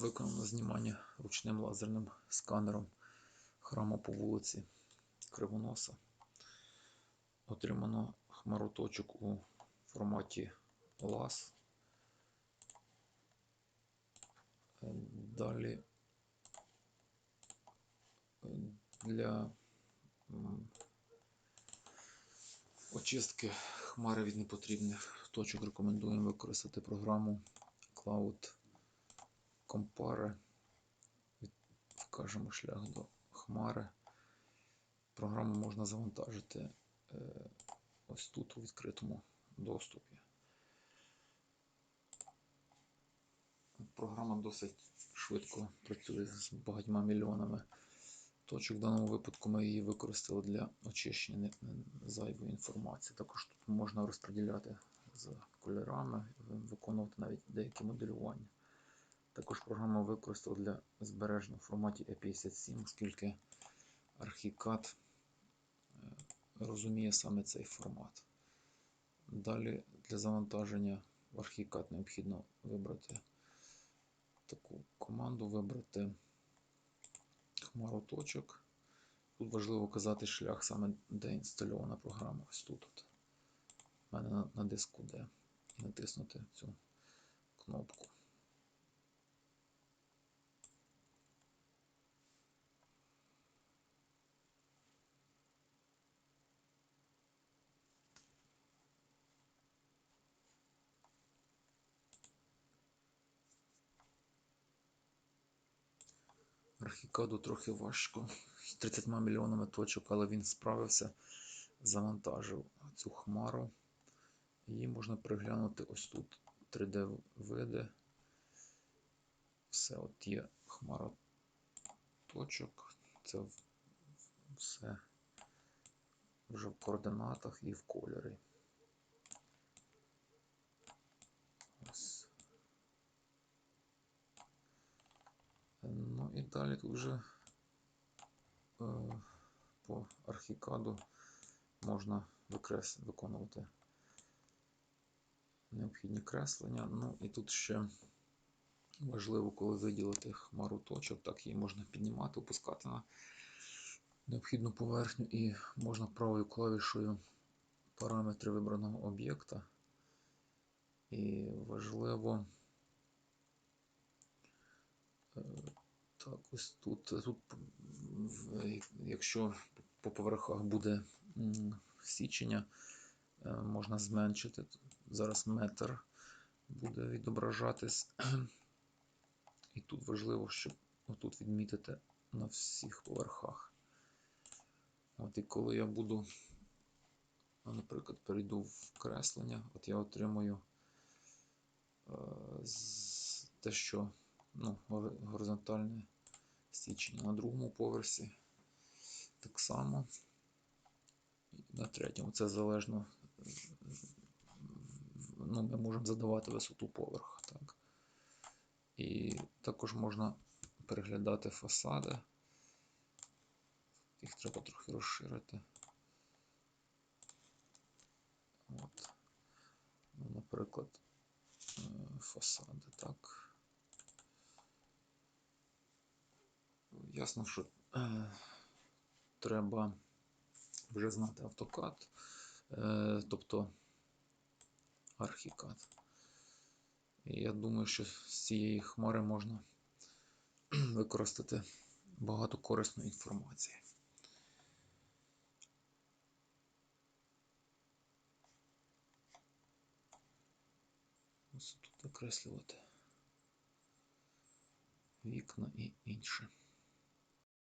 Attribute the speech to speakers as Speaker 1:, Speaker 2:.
Speaker 1: Виконано знімання ручним лазерним сканером храму по вулиці Кривоноса. Отримано хмароточок у форматі. Е, Далі для очистки хмари від непотрібних точок рекомендуємо використати програму Cloud Від- Вкажемо шлях до хмари. Програму можна завантажити е, ось тут у відкритому доступі. Програма досить швидко працює з багатьма мільйонами точок. В даному випадку ми її використали для очищення зайвої інформації. Також тут можна розподіляти за кольорами, виконувати навіть деякі моделювання. Також програма використала для збереження в форматі E57, оскільки архікад е, розуміє саме цей формат. Далі для завантаження в архікад необхідно вибрати таку команду, вибрати хмару точок. Тут важливо вказати шлях саме, де інстальована програма. Ось тут. От. У мене на, на диску D. І натиснути цю кнопку. Архікаду трохи важко. З 30 мільйонами точок, але він справився, завантажив цю хмару. Її можна переглянути ось тут 3D-види. Все, от є хмара точок. Це все вже в координатах і в кольорі. Ось. Ну і далі тут вже е, по архікаду можна викрес... виконувати необхідні креслення. Ну і тут ще важливо, коли виділити хмару точок, так її можна піднімати, опускати на необхідну поверхню, і можна правою клавішою параметри вибраного об'єкта. І важливо. е, Так, ось тут. Тут, якщо по поверхах буде січення, е, можна зменшити. Зараз метр буде відображатись. І тут важливо, щоб отут відмітити на всіх поверхах. От і коли я буду, наприклад, перейду в креслення, от я отримую е, те, що ну, горизонтальне стічення на другому поверсі. Так само. На третьому. Це залежно. Ну, ми можемо задавати висоту поверха. Так. І також можна переглядати фасади. Їх треба трохи розширити. От. Ну, наприклад, е, фасади, так. Ясно, що е, треба вже знати автокад, е, тобто архікад. Я думаю, що з цієї хмари можна використати багато корисної інформації. Ось тут окреслювати вікна і інше.